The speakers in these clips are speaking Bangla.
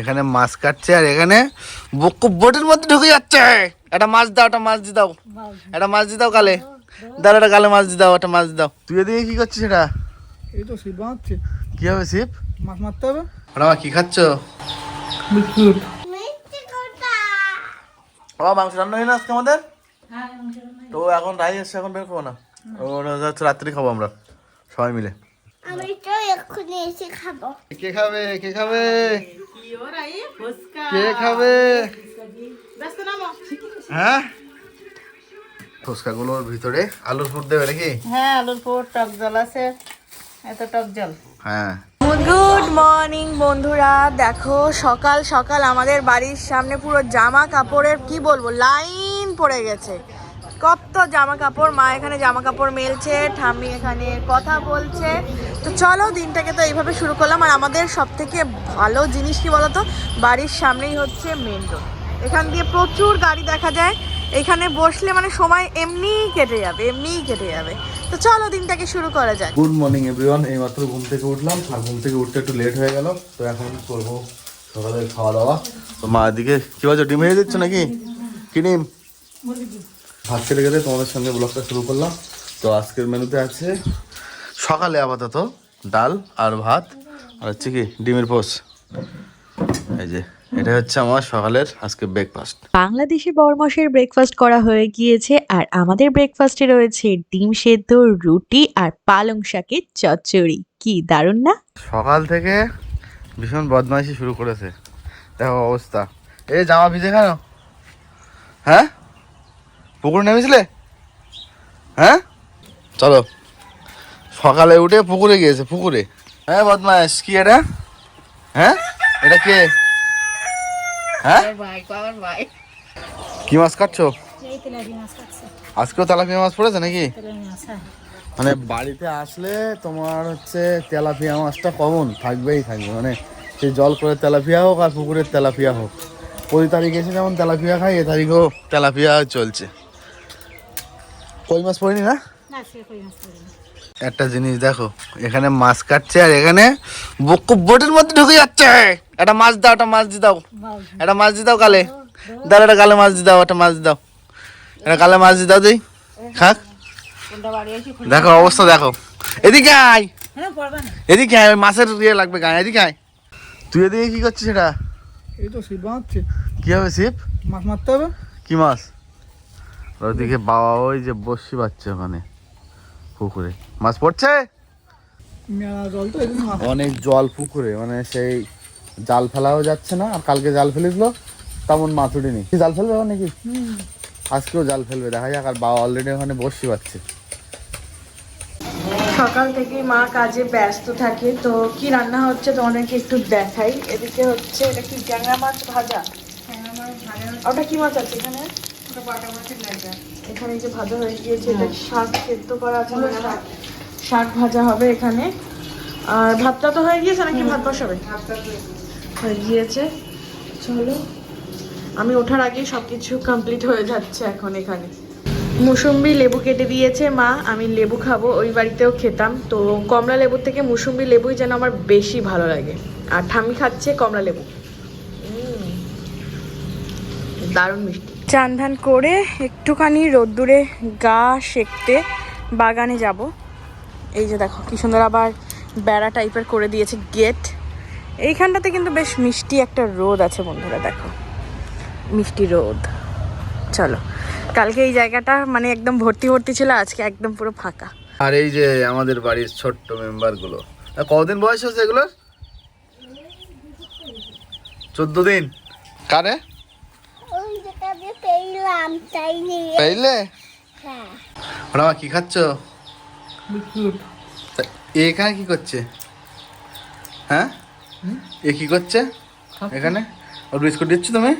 এখানে মাছ কাটছে আর এখানে বক্কু বোটের মধ্যে ঢুকে যাচ্ছে। একটা মাছ দাও একটা মাছ দিয়ে দাও। একটা মাছ দিয়ে দাও কালে। দাও একটা কালে মাছ দিয়ে দাও একটা মাছ দিয়ে দাও। তুই এদিকে কি করছিস সেটা? এই তো শিব বাঁধছে কি হবে শিব? মাছ মারতে হবে? ওরা মা কি খাচ্ছ? বিস্কুট। ও মাংস রান্না হয় না আজকে আমাদের তো এখন রাই এসছে এখন বের করব না। হচ্ছে রাত্রি খাব আমরা সবাই মিলে। আমি তো এক্ষুনি এসে খাব। কে খাবে কে খাবে? কে খাবে হ্যাঁ ফুচকাগুলোর ভিতরে আলুর ফুট দেবে নাকি হ্যাঁ আলুর পুর টক জল আছে এত টক জল হ্যাঁ গুড মর্নিং বন্ধুরা। দেখো সকাল সকাল আমাদের বাড়ির সামনে পুরো জামা কাপড়ের কি বলব লাইন পড়ে গেছে। কত জামা কাপড় মা এখানে জামা কাপড় মেলছে, ঠাম্মি এখানে কথা বলছে। তো চলো, দিনটাকে তো এইভাবে শুরু করলাম। আর আমাদের সব থেকে ভালো জিনিস কি বলতো? বাড়ির সামনেই হচ্ছে মেন রোড এখান দিয়ে প্রচুর গাড়ি দেখা যায়। এখানে বসলে মানে সময় এমনিই কেটে যাবে, এমনিই কেটে যাবে। তো চলো, দিনটাকে শুরু করা যাক। গুড মর্নিং এভরিওয়ান এইমাত্র ঘুম থেকে উঠলাম। আর ঘুম থেকে উঠতে একটু লেট হয়ে গেল। তো এখন করব সকালের খাওয়া দাওয়া। তো মা এদিকে কি বলছো, ডিম দিচ্ছ নাকি? কি ডিম? ভাত খেতে খেতে তোমাদের সঙ্গে ব্লগটা শুরু করলাম। তো আজকের মেনুতে আছে সকালে আপাতত ডাল আর ভাত আর হচ্ছে কি ডিমের পোস। এই যে এটা হচ্ছে আমার সকালের আজকে ব্রেকফাস্ট বাংলাদেশে বরমাসের ব্রেকফাস্ট করা হয়ে গিয়েছে আর আমাদের ব্রেকফাস্টে রয়েছে ডিম সেদ্ধ রুটি আর পালং শাকের চচ্চড়ি। কি দারুণ না? সকাল থেকে ভীষণ বদমাইশি শুরু করেছে। দেখো অবস্থা। এই জামা ভিজে কেন? হ্যাঁ? পুকুরে নেমেছিলে? হ্যাঁ? চলো। সকালে উঠে পুকুরে গিয়েছে পুকুরে। হ্যাঁ বদমাইশ কি এটা? হ্যাঁ? এটা কে? হ্যাঁ? ভাই পাওয়ার ভাই। কি মাছ কাটছো? আজকেও তেলাপিয়া মাছ পড়েছে নাকি? মানে বাড়িতে আসলে তোমার হচ্ছে তেলাপিয়া মাছটা কমন থাকবেই থাকবে। মানে সে জল করে তেলাপিয়া হোক আর পুকুরের তেলাপিয়া হোক। ওই তারিখে এসে যেমন তেলাপিয়া খাই এ তারিখেও তেলাপিয়া চলছে। কই মাছ পড়েনি না? একটা জিনিস দেখো এখানে মাছ কাটছে আর এখানে বক্কু বোটের মধ্যে ঢুকে যাচ্ছে। একটা মাছ দাও একটা মাছ দিয়ে দাও। একটা মাছ দিয়ে দাও কালে। দাও একটা কালে মাছ দিয়ে দাও একটা মাছ দিয়ে দাও। একটা কালে মাছ দিয়ে দাও দিই খাক। দেখো অবস্থা দেখো। এদিকে আয়। এদিকে আয় মাছের ইয়ে লাগবে গায়ে। এদিকে আয়। তুই এদিকে কি করছিস সেটা? এই তো শিব বাঁধছে কি হবে শিব? মাছ মারতে হবে। কি মাছ? ওদিকে বাবা ওই যে বসি পাচ্ছে ওখানে পুকুরে। মাছ পড়ছে? তো অনেক জল পুকুরে মানে সেই জাল ফেলাও যাচ্ছে না আর কালকে জাল ফেলে ফেলেছিল তেমন মাছ উঠেনি। কি জাল ফেলবে নাকি? আজকেও জাল ফেলবে দেখা যাক আর বাবা অলরেডি ওখানে বসি পাচ্ছে সকাল থেকে মা কাজে ব্যস্ত থাকে তো কি রান্না হচ্ছে তোমাদেরকে একটু দেখাই। এদিকে হচ্ছে এটা কি ট্যাংরা মাছ ভাজা। ওটা কি মাছ আছে এখানে? এখানে যে ভাজা হয়ে গিয়েছে এটা শাক সেদ্ধ করা আছে শাক। ভাজা হবে এখানে। আর ভাতটা তো হয়ে গিয়েছে নাকি ভাত বসাবে? হয়ে গিয়েছে। চলো। আমি ওঠার আগেই সবকিছু কমপ্লিট হয়ে যাচ্ছে এখন এখানে। মুসুম্বি লেবু কেটে দিয়েছে মা আমি লেবু খাব ওই বাড়িতেও খেতাম। তো কমলা লেবুর থেকে মুসুম্বি লেবুই যেন আমার বেশি ভালো লাগে। আর ঠামি খাচ্ছে কমলা লেবু। দারুণ মিষ্টি। চান ধান করে একটুখানি রোদ্দুরে গা সেকতে বাগানে যাব। এই যে দেখো কি সুন্দর আবার বেড়া টাইপের করে দিয়েছে গেট। এইখানটাতে কিন্তু বেশ মিষ্টি একটা রোদ আছে বন্ধুরা দেখো। মিষ্টি রোদ। চলো কালকে এই জায়গাটা মানে একদম ভর্তি ভর্তি ছিল আজকে একদম পুরো ফাঁকা। আর এই যে আমাদের বাড়ির ছোট্ট মেম্বারগুলো কতদিন বয়স হচ্ছে এগুলোর? চোদ্দ দিন। কারে? পেলাম তাই নিয়ে পাইলে হ্যাঁ। ওরা মা কি খাচ্ছ? এখানে কি করছে? হ্যাঁ? এ কি করছে? এখানে? ওর বিস্কুট দিচ্ছ তুমি?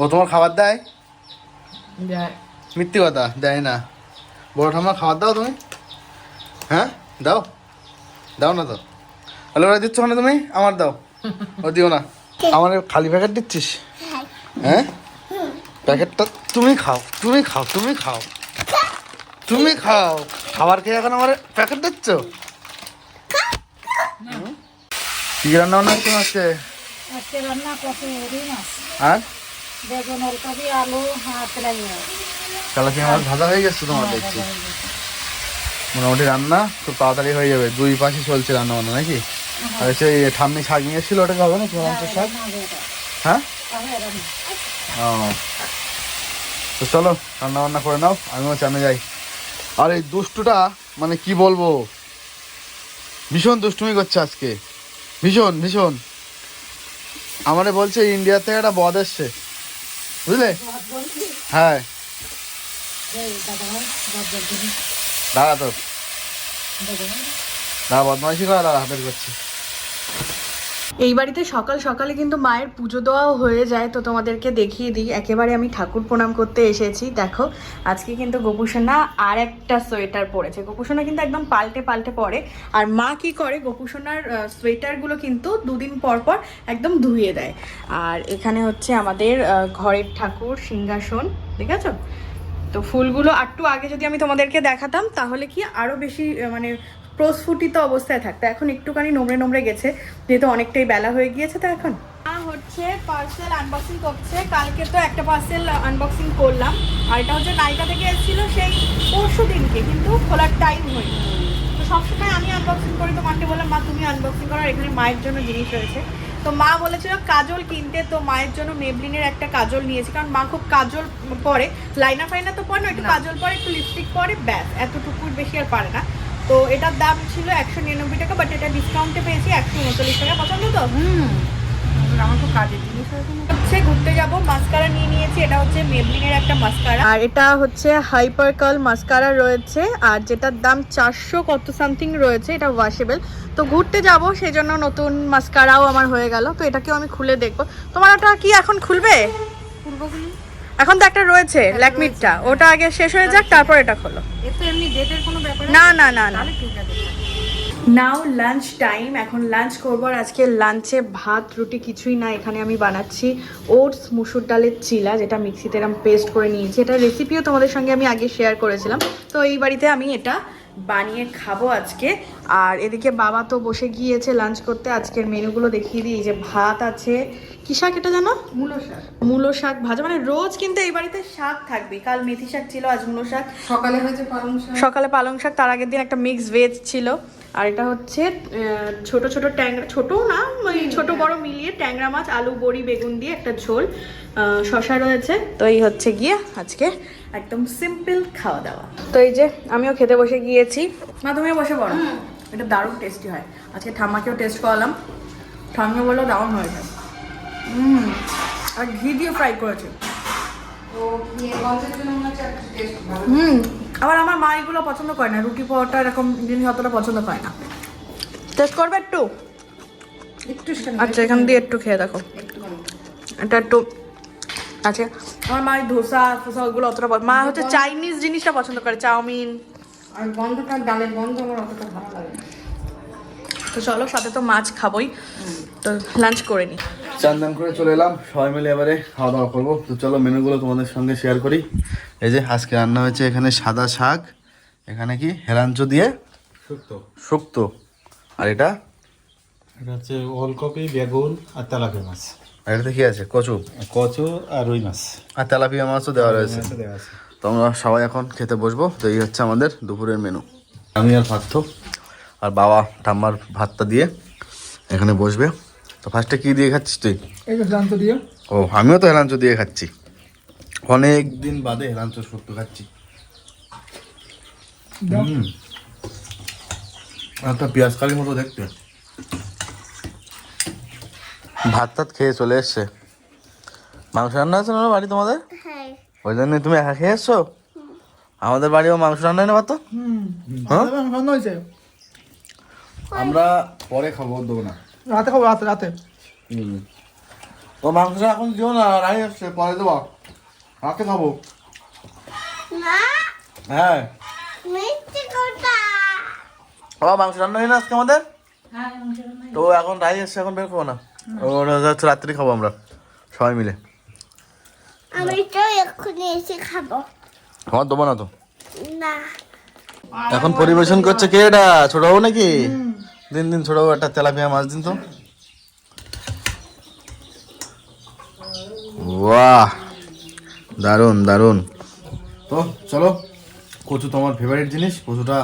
ও তোমার খাবার দেয়? মিথ্যে কথা দেয় না। বড় ঠাম্মা খাবার দাও তুমি। হ্যাঁ? দাও। দাও না তো। হ্যালো ওরা দিচ্ছ না তুমি? আমার দাও। ও দিও না। আমার খালি প্যাকেট দিচ্ছিস? হ্যাঁ? প্যাকেটটা তুমি খাও তুমি খাও তুমি খাও। তুমি খাও। খাবার খেয়ে এখন আমার প্যাকেট দিচ্ছ? কি রান্না বান্না হচ্ছে আজকে? আজকে রান্না রুই মাছ। আর? বেগুন ওলকপি আলু মাছ ভাজা হয়ে গেছে তোমার দেখছি। মোটামুটি রান্না খুব তাড়াতাড়ি হয়ে যাবে। দুই পাশে চলছে রান্না বান্না নাকি? আর সেই ঠাম্মি শাক নিয়ে এসেছিল ওটা হবে না চুলাঞ্চের শাক? হ্যাঁ? ও। তো চলো রান্না বান্না করে নাও, আমিও চানে যাই। আর এই দুষ্টুটা মানে কি বলব? ভীষণ দুষ্টুমি করছে আজকে। ভীষণ ভীষণ। আমারে বলছে, ইন্ডিয়া থেকে একটা বদ এসছে। বুঝলে? হ্যাঁ। দাঁড়া তো। দাঁড়া, বদমাইশি করা দাঁড়া হাতের করছে। এই বাড়িতে সকাল সকালে কিন্তু মায়ের পুজো দেওয়াও হয়ে যায়, তো তোমাদেরকে দেখিয়ে দিই। একেবারে আমি ঠাকুর প্রণাম করতে এসেছি, দেখো। আজকে কিন্তু গোপুসোনা আর একটা সোয়েটার পরেছে। গোপুসোনা কিন্তু একদম পাল্টে পাল্টে পরে। আর মা কি করে, গোপুসোনার সোয়েটারগুলো কিন্তু দুদিন পর পর একদম ধুয়ে দেয়। আর এখানে হচ্ছে আমাদের ঘরের ঠাকুর সিংহাসন, ঠিক আছে? তো ফুলগুলো একটু আগে যদি আমি তোমাদেরকে দেখাতাম, তাহলে কি আরও বেশি মানে প্রস্ফুটিত অবস্থায় থাকতো। এখন একটুখানি নোংরে নোংরে গেছে যেহেতু অনেকটাই বেলা হয়ে গিয়েছে তো এখন। হচ্ছে পার্সেল আনবক্সিং করছে। কালকে তো একটা পার্সেল আনবক্সিং করলাম। আর এটা হচ্ছে নাইকা থেকে এসেছিল সেই পরশু দিনকে কিন্তু খোলার টাইম হয়নি। তো সবসময় আমি আনবক্সিং করি তো মাকে বললাম মা তুমি আনবক্সিং করো আর এখানে মায়ের জন্য জিনিস রয়েছে। তো মা বলেছিল কাজল কিনতে। তো মায়ের জন্য মেবলিনের একটা কাজল নিয়েছি কারণ মা খুব কাজল পরে। লাইনা ফাইনা তো পরে না একটু কাজল পরে একটু লিপস্টিক পরে ব্যাস এতটুকুর বেশি আর পারে না। তো এটার দাম ছিল একশো নিরানব্বই টাকা বাট এটা ডিসকাউন্টে পেয়েছি একশো উনচল্লিশ টাকা। পছন্দ তো? হুম। আমার খুব কাজের জিনিস হচ্ছে ঘুরতে যাব মাস্কারা নিয়ে নিয়েছি এটা হচ্ছে মেবলিনের একটা মাস্কারা আর এটা হচ্ছে হাইপার কার্ল মাস্কারা রয়েছে আর যেটার দাম চারশো কত সামথিং রয়েছে এটা ওয়াশেবল তো ঘুরতে যাব সেই জন্য নতুন মাস্কারাও আমার হয়ে গেল তো এটাকেও আমি খুলে দেখব। তোমার ওটা কি এখন খুলবে? এখন তো একটা রয়েছে ল্যাকমিটটা। ওটা আগে শেষ হয়ে যাক তারপর এটা খোলো। এতে এমনি ডেটের কোনো ব্যাপার না না না না। নাও লাঞ্চ টাইম এখন লাঞ্চ করব আর আজকে লাঞ্চে ভাত রুটি কিছুই না। এখানে আমি বানাচ্ছি ওটস মুসুর ডালের চিলা যেটা মিক্সিতে এরম পেস্ট করে নিয়েছি। এটা রেসিপিও তোমাদের সঙ্গে আমি আগে শেয়ার করেছিলাম। তো এই বাড়িতে আমি এটা বানিয়ে খাব আজকে। আর এদিকে বাবা তো বসে গিয়েছে লাঞ্চ করতে। আজকের মেনুগুলো দেখিয়ে দিই। যে ভাত আছে কি শাক এটা জানো? মূলো শাক। মূলো শাক ভাজা। মানে রোজ কিন্তু এই বাড়িতে শাক থাকবে। কাল মেথি শাক ছিল আজ মূলো শাক। সকালে হয়েছে পালং শাক। সকালে পালং শাক তার আগের দিন একটা মিক্স ভেজ ছিল। আর এটা হচ্ছে ছোট ছোট ট্যাংরা ছোটও না ওই ছোট বড় মিলিয়ে ট্যাংরা মাছ আলু বড়ি বেগুন দিয়ে একটা ঝোল শশা রয়েছে। তো এই হচ্ছে গিয়ে আজকে একদম সিম্পল খাওয়া দাওয়া তো এই যে আমিও খেতে বসে গিয়েছি। না তুমিও বসে পড়ো। এটা দারুণ টেস্টি হয়। আজকে ঠাম্মাকেও টেস্ট করালাম। ঠাম্মা বলল দারুণ হয়েছে। হুম আর ঘি দিয়ে ফ্রাই করেছে। হুম আবার আমার মা এগুলো পছন্দ করে না রুটি পরোটা এরকম জিনিস অতটা পছন্দ করে না। টেস্ট করবে একটু? একটু আচ্ছা এখান দিয়ে একটু খেয়ে দেখো। এটা একটু আচ্ছা। আমার মা এই ধোসা ফোসা ওগুলো অতটা মা হচ্ছে চাইনিজ জিনিসটা পছন্দ করে চাউমিন। আর গন্ধটা ডালের গন্ধ আমার অতটা ভালো লাগে তো চলো সাথে তো মাছ খাবোই। তো লাঞ্চ করে নিই চান করে চলে এলাম। সবাই মিলে এবারে খাওয়া দাওয়া করব। তো চলো মেনুগুলো তোমাদের সঙ্গে শেয়ার করি। এই যে আজকে রান্না হয়েছে এখানে সাদা শাক এখানে কি হেলাঞ্চ দিয়ে? শুক্তো। শুক্তো। আর এটা? এটা হচ্ছে ওলকপি বেগুন আর তেলাপিয়া মাছ। আর এটাতে কি আছে? কচু? কচু আর রুই মাছ। আর তেলাপিয়া মাছও দেওয়া রয়েছে। মাছও তো আমরা সবাই এখন খেতে বসবো। তো এই হচ্ছে আমাদের দুপুরের মেনু। আমি আর পার্থ আর বাবা ঠাম্মার ভাতটা দিয়ে এখানে বসবে। তো ফার্স্টে কি দিয়ে খাচ্ছিস তুই? দিয়ে ও আমিও তো হেলাঞ্চ দিয়ে খাচ্ছি। অনেক দিন বাদে হেলাঞ্চ শুক্তো খাচ্ছি। হুম। একটা পেঁয়াজ কালির মতো দেখতে। ভাত টাত খেয়ে চলে এসছে। মাংস রান্না আছে না বাড়ি তোমাদের? হ্যাঁ। ওই জন্য তুমি একা খেয়ে এসছো? আমাদের বাড়িও মাংস রান্না না পাতো হুম। হ্যাঁ? আমরা পরে খাব দেবো না। রাতে খাব রাতে রাতে ও মাংস এখন দিও না রাই আসছে পরে দেবো। রাতে খাব। হ্যাঁ ও মাংস রান্না হয় না আজকে আমাদের? তো এখন রাই এসছে এখন বের করব না। ওটা হচ্ছে রাত্রি খাব আমরা সবাই মিলে। আমি তো এক্ষুনি এসে খাব। আমার দেবো না তো। না। এখন পরিবেশন করছে কে এটা ছোট বাবু নাকি? দিন দিন ছোট একটা তেলাপিয়া মাছ দিন তো। বাহ দারুণ দারুণ। তো চলো কচু তোমার ফেভারিট জিনিস কচুটা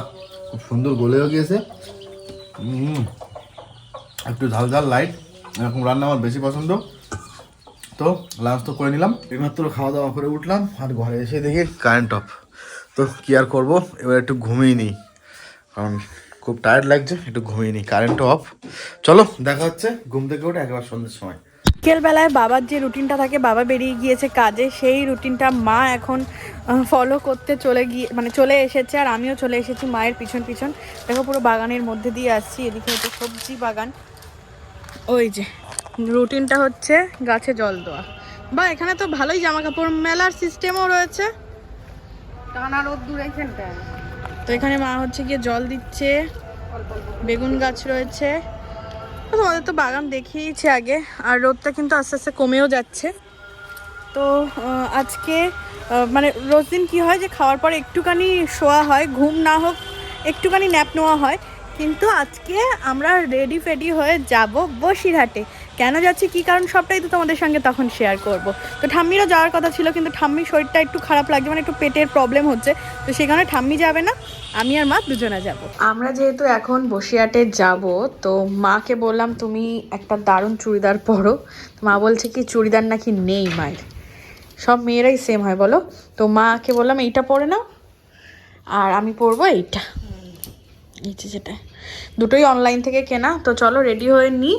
খুব সুন্দর গলেও গিয়েছে। একটু ঝাল ঝাল লাইট এরকম রান্না আমার বেশি পছন্দ। তো লাঞ্চ তো করে নিলাম। এইমাত্র খাওয়া দাওয়া করে উঠলাম আর ঘরে এসে দেখি কারেন্ট অফ তো কি আর করব? এবার একটু ঘুমিয়ে নিই কারণ খুব টায়ার্ড লাগছে, একটু ঘুমিয়ে নিই কারেন্ট অফ চলো, দেখা হচ্ছে, ঘুম থেকে উঠে একেবারে সন্ধ্যের সময়। বিকেলবেলায় বাবার যে রুটিনটা থাকে, বাবা বেরিয়ে গিয়েছে কাজে, সেই রুটিনটা মা এখন ফলো করতে চলে গিয়ে মানে চলে এসেছে, আর আমিও চলে এসেছি মায়ের পিছন পিছন। দেখো পুরো বাগানের মধ্যে দিয়ে আসছি, এদিকে হচ্ছে সবজি বাগান। ওই যে রুটিনটা হচ্ছে গাছে জল দেওয়া। বা, এখানে তো ভালোই জামা কাপড় মেলার সিস্টেমও রয়েছে। টানা রোদ দূর এইখানটায়। তো এখানে মা হচ্ছে গিয়ে জল দিচ্ছে, বেগুন গাছ রয়েছে। তোমাদের তো বাগান দেখিয়েছি আগে, আর রোদটা কিন্তু আস্তে আস্তে কমেও যাচ্ছে। তো আজকে মানে রোজ দিন কী হয় যে খাওয়ার পরে একটুখানি শোয়া হয়, ঘুম না হোক একটুখানি ন্যাপ নেওয়া হয়। কিন্তু আজকে আমরা রেডি ফেডি হয়ে যাব বসিরহাটে। কেন যাচ্ছি, কী কারণ, সবটাই তো তোমাদের সঙ্গে তখন শেয়ার করব। তো ঠাম্মিরও যাওয়ার কথা ছিল, কিন্তু ঠাম্মির শরীরটা একটু খারাপ লাগছে মানে একটু পেটের প্রবলেম হচ্ছে। তো সেই কারণে ঠাম্মি যাবে না, আমি আর মা দুজনে যাব। আমরা যেহেতু এখন বসিরহাটে যাব, তো মাকে বললাম, তুমি একটা দারুণ চুড়িদার পরো। তো মা বলছে, কি চুড়িদার নাকি নেই মায়ের? সব মেয়েরাই সেম হয়, বলো? তো মাকে বললাম, এইটা পরে নাও। আর আমি পরবো এইটা। এই যেটা। দুটোই অনলাইন থেকে কেনা, তো চলো রেডি হয়ে নিই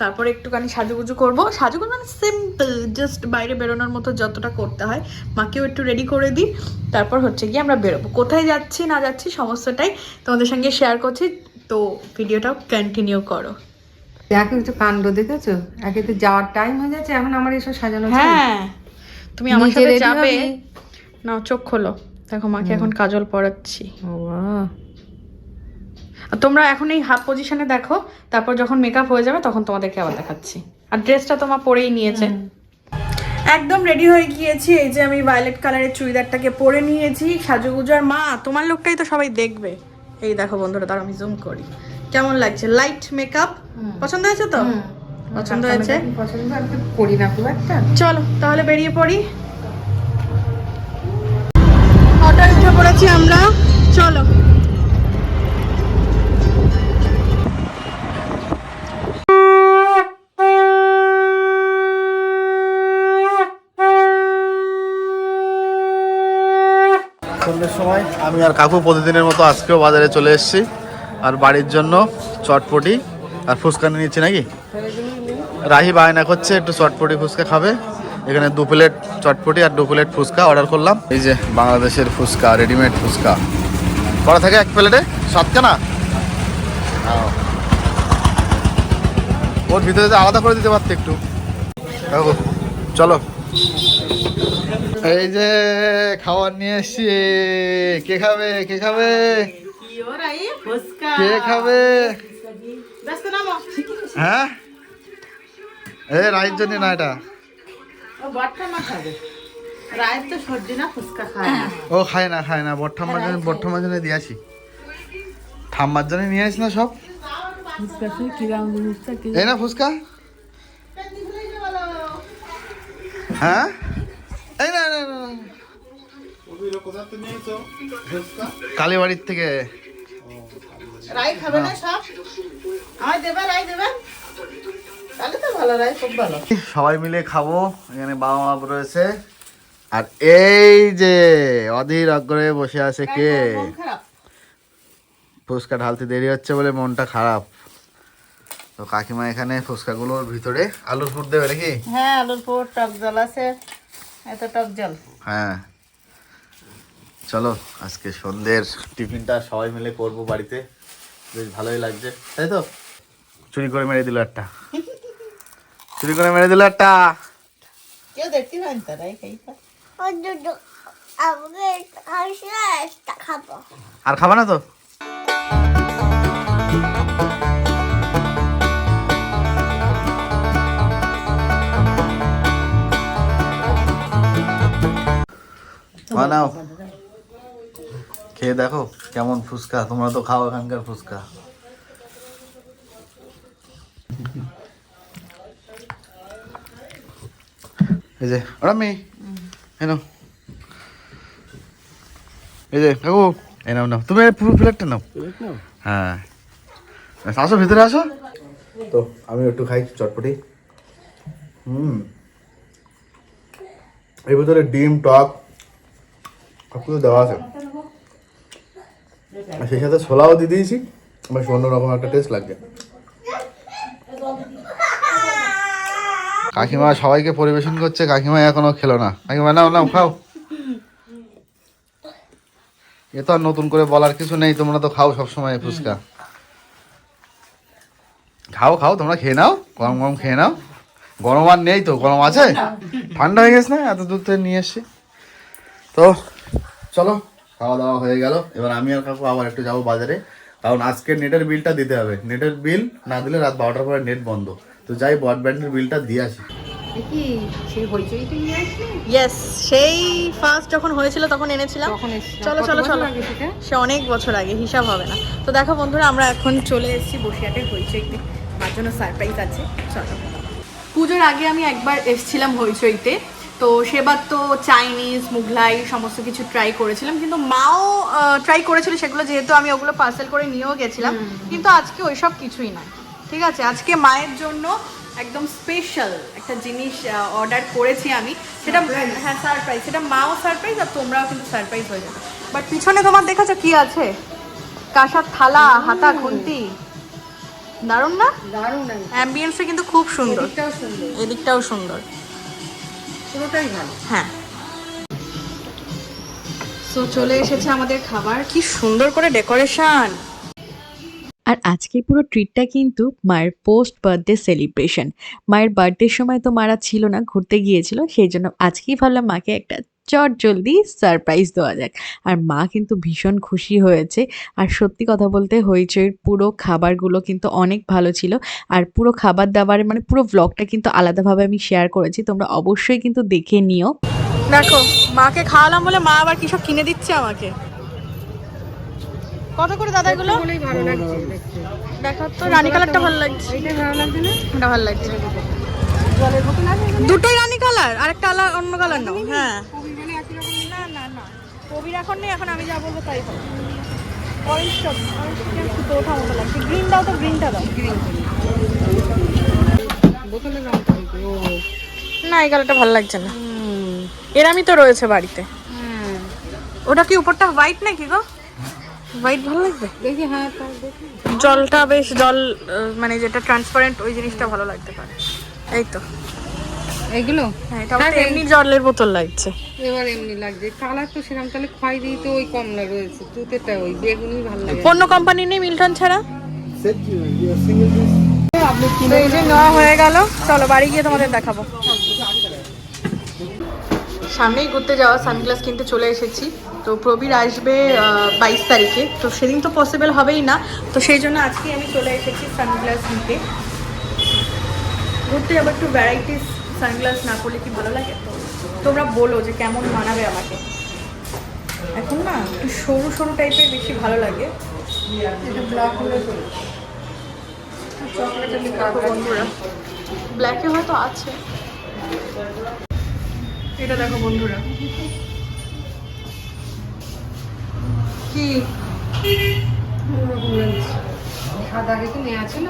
তারপরে একটুখানি সাজুগুজু করব। সাজুগুজু মানে সিম্পল জাস্ট বাইরে বেরোনোর মতো যতটা করতে হয়। মাকেও একটু রেডি করে দিই। তারপর হচ্ছে গিয়ে আমরা বেরোবো। কোথায় যাচ্ছি না যাচ্ছি সমস্তটাই তোমাদের সঙ্গে শেয়ার করছি। তো ভিডিওটাও কন্টিনিউ করো। একে হচ্ছে কাণ্ড দেখেছ? একে তো যাওয়ার টাইম হয়ে যাচ্ছে এখন আমার এসব সাজানো। হ্যাঁ। তুমি আমার সাথে যাবে। না চোখ খোলো। দেখো মাকে এখন কাজল পরাচ্ছি। বাবা। তোমরা এখন এই হাফ পজিশনে দেখো তারপর যখন মেকআপ হয়ে যাবে তখন তোমাদেরকে আবার দেখাচ্ছি। আর ড্রেসটা তোমার পরেই নিয়েছে। একদম রেডি হয়ে গিয়েছি এই যে আমি ভায়োলেট কালারের চুড়িদারটাকে পরে নিয়েছি সাজুগুজু আর মা তোমার লোকটাই তো সবাই দেখবে। এই দেখো বন্ধুরা তার আমি জুম করি। কেমন লাগছে? লাইট মেকআপ পছন্দ হয়েছে তো? পছন্দ হয়েছে? পছন্দ করি না খুব একটা। চলো তাহলে বেরিয়ে পড়ি। অটোয় উঠে পড়েছি আমরা। চলো। সময়। আমি আর কাকু প্রতিদিনের মতো আজকেও বাজারে চলে এসেছি। আর বাড়ির জন্য চটপটি আর ফুচকা নিয়ে নিচ্ছি নাকি? রাহি বায়না করছে, একটু চটপটি ফুচকা খাবে। এখানে দু প্লেট চটপটি আর দু প্লেট ফুচকা অর্ডার করলাম। এই যে বাংলাদেশের ফুচকা রেডিমেড ফুচকা। করা থাকে এক প্লেটে? সাতখানা। ওর ভিতরে আলাদা করে দিতে পারতে একটু। চলো। এই যে খাবার নিয়ে এসছি। কে খাবে? কে খাবে? কে খাবে? হ্যাঁ? এ রাইর জন্য না এটা। রায়ের খায় না ও খায় না খায় না। বট্টাম্মার জন্য বট্টাম্মার জন্য দিয়ে আসি। ঠাম্মার জন্য নিয়ে আসি না সব? এই না ফুচকা? হ্যাঁ? এই না না না, না। কালীবাড়ির থেকে। রাই খাবে না সব? আমায় দেবে রাই দেবে? তাহলে তো ভালো রাই খুব ভালো। সবাই মিলে খাব এখানে বাবা মা রয়েছে। আর এই যে অধীর অগ্রহে বসে আছে কে? ফুচকা ঢালতে দেরি হচ্ছে বলে মনটা খারাপ। তো কাকিমা এখানে ফুচকাগুলোর ভিতরে আলুর ফুট দেবে নাকি? হ্যাঁ আলুর পুর টক জল আছে। এত টক জল। হ্যাঁ। চলো আজকে সন্ধ্যের টিফিনটা সবাই মিলে করব বাড়িতে। বেশ ভালোই লাগছে তাই তো? চুরি করে মেরে দিল একটা। চুরি করে মেরে দিল একটা। কেউ দেখতে পান তো রাই খাই ওই দুটো আমাকে খাইছে একটা খাব। আর খাবা না তো? বানাও। খেয়ে দেখো কেমন ফুচকা। তোমরা তো খাও এখানকার ফুচকা। এই যে ওরা মেয়ে এনো এই যে কাকু এই নাও নাও। তুমি পুরো প্লেটটা নাও। হ্যাঁ। আসো ভিতরে আসো। তো আমি একটু খাই চটপটি। হুম। এর ভিতরে ডিম টক সব কিছু দেওয়া আছে। আর সেই সাথে ছোলাও দিয়ে দিয়েছি। বেশ অন্যরকম একটা টেস্ট লাগছে কাকিমা সবাইকে পরিবেশন করছে। কাকিমা এখনও খেলো না। কাকিমা, নাও নাও, খাও। এ তো আর নতুন করে বলার কিছু নেই। তোমরা তো খাও সবসময় ফুচকা। খাও খাও, তোমরা খেয়ে নাও। গরম গরম খেয়ে নাও। গরম আর নেই তো। গরম আছে? ঠান্ডা হয়ে গেছে না? এত দূর থেকে নিয়ে এসছি। তো চলো খাওয়া দাওয়া হয়ে গেল। এবার আমি আর কাকু আবার একটু যাব বাজারে। কারণ আজকে নেটের বিলটা দিতে হবে। নেটের বিল না দিলে রাত বারোটার পরে নেট বন্ধ। তো যাই ব্রডব্যান্ডের বিলটা দিয়ে আসি। ইয়েস সেই ফার্স্ট যখন হয়েছিল তখন এনেছিলাম। চলো চলো চলো। সে অনেক বছর আগে হিসাব হবে না। তো দেখো বন্ধুরা আমরা এখন চলে এসেছি বসিয়াটে হইচইতে তার জন্য সারপ্রাইজ আছে। চলো। পুজোর আগে আমি একবার এসেছিলাম হইচইতে। তো সেবার তো চাইনিজ মুঘলাই সমস্ত কিছু ট্রাই করেছিলাম। কিন্তু মাও ট্রাই করেছিল সেগুলো যেহেতু আমি ওগুলো পার্সেল করে নিয়েও গেছিলাম। কিন্তু আজকে ওইসব কিছুই না ঠিক আছে? আজকে মায়ের জন্য একদম স্পেশাল একটা জিনিস অর্ডার করেছি আমি। সেটা হ্যাঁ সারপ্রাইজ সেটা মাও সারপ্রাইজ আর তোমরাও কিন্তু সারপ্রাইজ হয়ে যাবে। বাট পিছনে তোমার দেখেছ কি আছে? কাঁসার থালা হাতা খুন্তি। দারুণ না? দারুণ একদম। অ্যাম্বিয়েন্সটা কিন্তু খুব সুন্দর। এদিকটাও সুন্দর। এদিকটাও সুন্দর। পুরোটাই ভালো। হ্যাঁ। সো চলে এসেছে আমাদের খাবার। কি সুন্দর করে ডেকোরেশন। আর আজকের পুরো ট্রিটটা কিন্তু মায়ের পোস্ট বার্থডে সেলিব্রেশন। মায়ের বার্থডের সময় তো মারা ছিল না ঘুরতে গিয়েছিল সেই জন্য আজকেই ভাবলাম মাকে একটা চট জলদি সারপ্রাইজ দেওয়া যাক। আর মা কিন্তু ভীষণ খুশি হয়েছে। আর সত্যি কথা বলতে হইচইয়ের পুরো খাবারগুলো কিন্তু অনেক ভালো ছিল। আর পুরো খাবার দাবারের মানে পুরো ব্লগটা কিন্তু আলাদাভাবে আমি শেয়ার করেছি। তোমরা অবশ্যই কিন্তু দেখে নিও। দেখো মাকে খাওয়ালাম বলে মা আবার কি সব কিনে দিচ্ছে আমাকে? কত করে দাদা এগুলো? ভালো লাগছে দেখো তো রানী কালারটা ভালো লাগছে। এইটা ভালো লাগছে না? এটা ভালো লাগছে। দুটোই রানী কালার আরেকটা আলাদা অন্য কালার নাও হ্যাঁ। কবির এখন নেই এখন আমি যা বলব তাই হবে। অরেঞ্জটা অরেঞ্জটা সুতো ওঠা মতো লাগছে। গ্রিন দাও তো গ্রিনটা দাও। না এই কালারটা ভালো লাগছে না। এরামই তো রয়েছে বাড়িতে। ওটা কি উপরটা হোয়াইট নাকি গো? হোয়াইট ভালো লাগবে? দেখি হ্যাঁ দেখি। জলটা বেশ জল মানে যেটা ট্রান্সপারেন্ট ওই জিনিসটা ভালো লাগতে পারে। এই তো। এইগুলো হ্যাঁ এটা এমনি জলের বোতল লাগছে। এবার এমনি লাগছে। কালার তো সেরকম তাহলে খয় দিই তো ওই কমলা রয়েছে। তুতেটা ওই বেগুনি ভালো লাগে। অন্য কোম্পানি নেই মিল্টন ছাড়া? এই যে নেওয়া হয়ে গেল। চলো বাড়ি গিয়ে তোমাদের দেখাবো। সামনেই ঘুরতে যাওয়া সানগ্লাস কিনতে চলে এসেছি। তো প্রবীর আসবে বাইশ তারিখে। তো সেদিন তো পসিবল হবেই না। তো সেই জন্য আজকে আমি চলে এসেছি সানগ্লাস নিতে। ঘুরতে যাব একটু ভ্যারাইটিস সানগ্লাস না করলে কি ভালো লাগে? তো তোমরা বলো যে কেমন মানাবে আমাকে। এখন না একটু সরু সরু টাইপের বেশি ভালো লাগে। ব্ল্যাক হলে চকলেটের বন্ধুরা। ব্ল্যাকে হয়তো আছে। এটা দেখো বন্ধুরা। কি? সাদা তো নেওয়া ছিল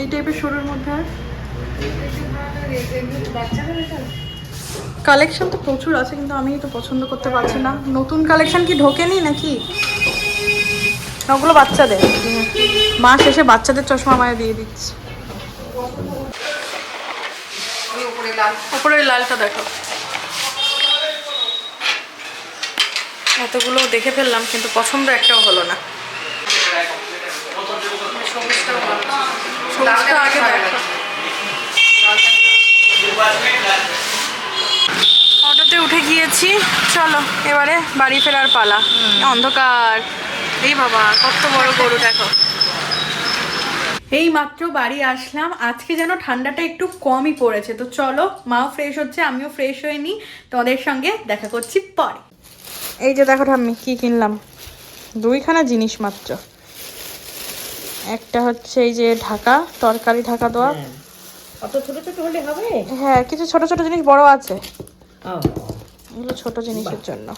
এই টাইপের সরুর মধ্যে আর? কালেকশন তো প্রচুর আছে, কিন্তু আমি তো পছন্দ করতে পারছি না। নতুন কালেকশন কি ঢোকেনি নাকি? ওগুলো বাচ্চাদের। মা শেষে বাচ্চাদের চশমা আমায় দিয়ে দিচ্ছে। ওপরে লালটা দেখো। এতগুলো দেখে ফেললাম, কিন্তু পছন্দ একটাও হলো না। আগে দেখো। অটোতে উঠে গিয়েছি। চলো এবারে বাড়ি ফেরার পালা। অন্ধকার। এই বাবা কত বড় গরু দেখো। এই মাত্র বাড়ি আসলাম। আজকে যেন ঠান্ডাটা একটু কমই পড়েছে। তো চলো মাও ফ্রেশ হচ্ছে আমিও ফ্রেশ হয়ে নিই। তোমাদের সঙ্গে দেখা করছি পরে। এই যে দেখো ঠাম্মি কি কিনলাম? দুইখানা জিনিস মাত্র। একটা হচ্ছে এই যে ঢাকা তরকারি ঢাকা দেওয়া অত ছোট ছোট হলে হবে? হ্যাঁ কিছু ছোট ছোট জিনিস বড় আছে। এগুলো ছোট জিনিসের জন্য।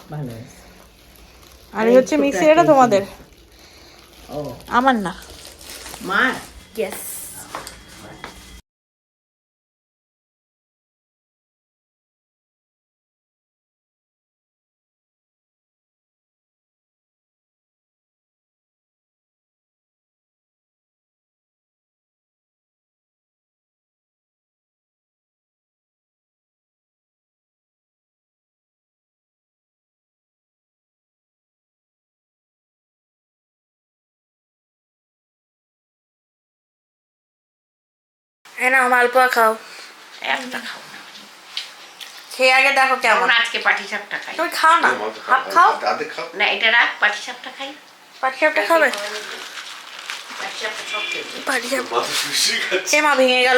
আর এই হচ্ছে মিক্সি এটা তোমাদের? ও। আমার না। মা ইয়েস হ্যাঁ না মালপোয়া খাও। একটা খাও না। খেয়ে আগে দেখো কেমন। আজকে পাটি সাপটা খাই। তুমি খাও না? হাফ খাও না এটা রাখ পাটি সাপটা খাই খাবে? পাটি সাপটা মা ভেঙে গেল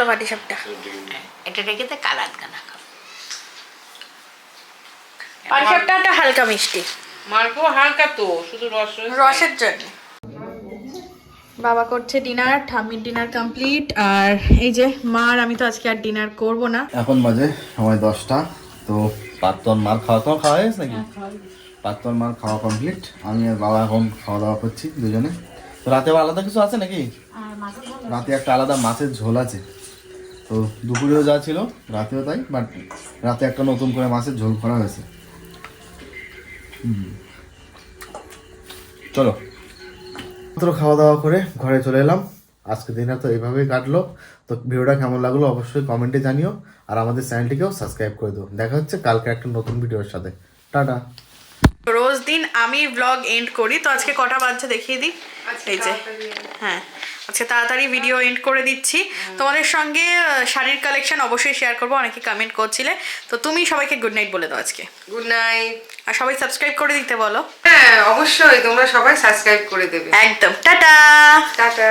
এটা রেখে গানা একটা হালকা মিষ্টি। মালপো হালকা তো শুধু রস রসের জন্য। বাবা করছে ডিনার ঠাম্মির ডিনার কমপ্লিট আর এই যে মা আর আমি তো আজকে আর ডিনার করব না। এখন বাজে সময় দশটা তো পাত্তন মার খাওয়া তোমার খাওয়া হয়েছে নাকি? পাত্তন মার খাওয়া কমপ্লিট আমি আর বাবা এখন খাওয়া দাওয়া করছি দুজনে। তো রাতে আলাদা কিছু আছে নাকি? রাতে একটা আলাদা মাছের ঝোল আছে। তো দুপুরেও যা ছিল রাতেও তাই বাট রাতে একটা নতুন করে মাছের ঝোল করা হয়েছে। হুম। চলো। মাত্র খাওয়া দাওয়া করে ঘরে চলে এলাম। আজকে দিনটা তো এইভাবেই কাটলো। তো ভিডিওটা কেমন লাগল অবশ্যই কমেন্টে জানিও। আর আমাদের চ্যানেলটিকেও সাবস্ক্রাইব করে দিও। দেখা হচ্ছে কালকে একটা নতুন ভিডিওর সাথে। টাটা। রোজ দিন আমি ব্লগ এন্ড করি। তো আজকে কটা বাজছে দেখিয়ে দিই? এই যে হ্যাঁ। আজকে তাড়াতাড়ি ভিডিও এন্ড করে দিচ্ছি। তোমাদের সঙ্গে শাড়ির কালেকশন অবশ্যই শেয়ার করব অনেকে কমেন্ট করছিলে। তো তুমি সবাইকে গুড নাইট বলে দাও আজকে। গুড নাইট আর সবাই সাবস্ক্রাইব করে দিতে বলো। হ্যাঁ অবশ্যই তোমরা সবাই সাবস্ক্রাইব করে দেবে। একদম টাটা! টাটা।